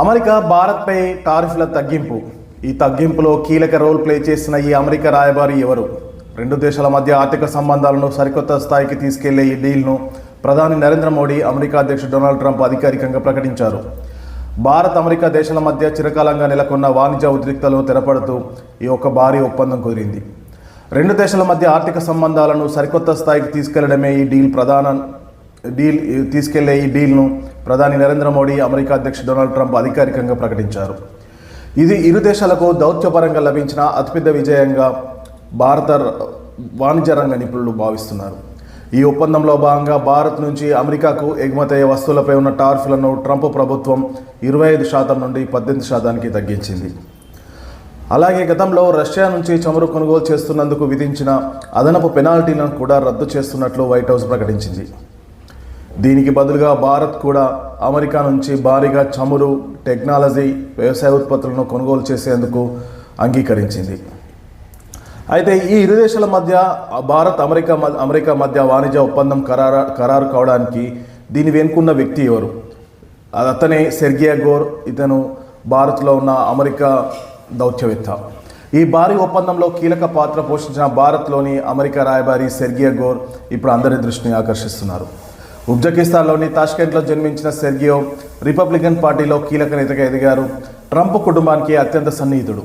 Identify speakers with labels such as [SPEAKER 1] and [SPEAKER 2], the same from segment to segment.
[SPEAKER 1] America భారత్పై టారిఫ్ల తగ్గింపు. ఈ తగ్గింపులో కీలక రోల్ ప్లే చేసిన ఈ అమెరికా రాయబారి ఎవరు? రెండు దేశాల మధ్య ఆర్థిక సంబంధాలను సరికొత్త స్థాయికి తీసుకెళ్ళే ఈ డీల్ను ప్రధాని నరేంద్ర మోడీ అమెరికా అధ్యక్షుడు డొనాల్డ్ ట్రంప్ అధికారికంగా ప్రకటించారు. భారత్ అమెరికా దేశాల మధ్య చిరకాలంగా నెలకొన్న వాణిజ్య ఉద్రిక్తలు తెరపడుతూ ఈ ఒక భారీ ఒప్పందం కుదిరింది. రెండు దేశాల మధ్య ఆర్థిక సంబంధాలను సరికొత్త స్థాయికి తీసుకెళ్ళడమే ఈ డీల్ ప్రధాన డీల్ తీసుకెళ్ళే ఈ డీల్ను ప్రధాని నరేంద్ర మోడీ అమెరికా అధ్యక్షుడు డొనాల్డ్ ట్రంప్ అధికారికంగా ప్రకటించారు. ఇది ఇరు దేశాలకు దౌత్యపరంగా లభించిన అతిపెద్ద విజయంగా భారత వాణిజ్య రంగ నిపుణులు భావిస్తున్నారు. ఈ ఒప్పందంలో భాగంగా భారత్ నుంచి అమెరికాకు ఎగుమతయ్యే వస్తువులపై ఉన్న టార్ఫ్లను ట్రంప్ ప్రభుత్వం ఇరవై ఐదు శాతం నుండి పద్దెనిమిది శాతానికి తగ్గించింది. అలాగే గతంలో రష్యా నుంచి చమురు కొనుగోలు చేస్తున్నందుకు విధించిన అదనపు పెనాల్టీలను కూడా రద్దు చేస్తున్నట్లు వైట్ హౌస్ ప్రకటించింది. దీనికి బదులుగా భారత్ కూడా అమెరికా నుంచి భారీగా చమురు టెక్నాలజీ వ్యవసాయ ఉత్పత్తులను కొనుగోలు చేసేందుకు అంగీకరించింది. అయితే ఈ ఇరు దేశాల మధ్య భారత్ అమెరికా అమెరికా మధ్య వాణిజ్య ఒప్పందం ఖరారు ఖరారు కావడానికి దీని వెనుకున్న వ్యక్తి ఎవరు? అది అతనే సెర్గియా గోర్ ఇతను భారత్లో ఉన్న అమెరికా దౌత్యవేత్త. ఈ భారీ ఒప్పందంలో కీలక పాత్ర పోషించిన భారత్లోని అమెరికా రాయబారి సెర్గియా గోర్ ఇప్పుడు అందరి దృష్టిని ఆకర్షిస్తున్నారు. ఉజ్బెకిస్తాన్లోని తాష్కెంట్లో జన్మించిన సెర్గియో రిపబ్లికన్ పార్టీలో కీలక నేతగా ఎదిగారు. ట్రంప్ కుటుంబానికి అత్యంత సన్నిహితుడు.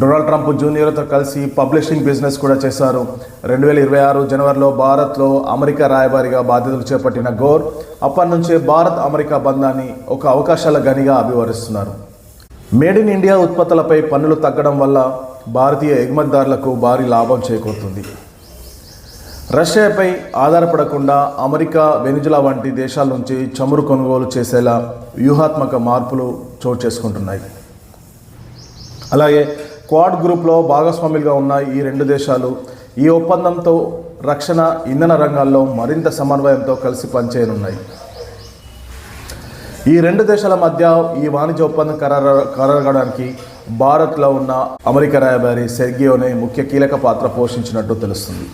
[SPEAKER 1] డొనాల్డ్ ట్రంప్ జూనియర్తో కలిసి పబ్లిషింగ్ బిజినెస్ కూడా చేశారు. రెండు వేల ఇరవై ఆరు జనవరిలో భారత్లో అమెరికా రాయబారిగా బాధ్యతలు చేపట్టిన గోర్ అప్పటి నుంచే భారత్ అమెరికా బంధాన్ని ఒక అవకాశాల గనిగా అభివరిస్తున్నారు మేడ్ ఇన్ ఇండియా ఉత్పత్తులపై పన్నులు తగ్గడం వల్ల భారతీయ ఎగుమతిదారులకు భారీ లాభం చేకూరుతుంది. రష్యాపై ఆధారపడకుండా అమెరికా వెనుజులా వంటి దేశాల నుంచి చమురు కొనుగోలు చేసేలా వ్యూహాత్మక మార్పులు చోటు చేసుకుంటున్నాయి. అలాగే క్వాడ్ గ్రూప్లో భాగస్వాములుగా ఉన్న ఈ రెండు దేశాలు ఈ ఒప్పందంతో రక్షణ ఇంధన రంగాల్లో మరింత సమన్వయంతో కలిసి పనిచేయనున్నాయి. ఈ రెండు దేశాల మధ్య ఈ వాణిజ్య ఒప్పందం ఖరారు ఖరారడానికి భారత్లో ఉన్న అమెరికా రాయబారి సెర్గియోనే ముఖ్య కీలక పాత్ర పోషించినట్టు తెలుస్తుంది.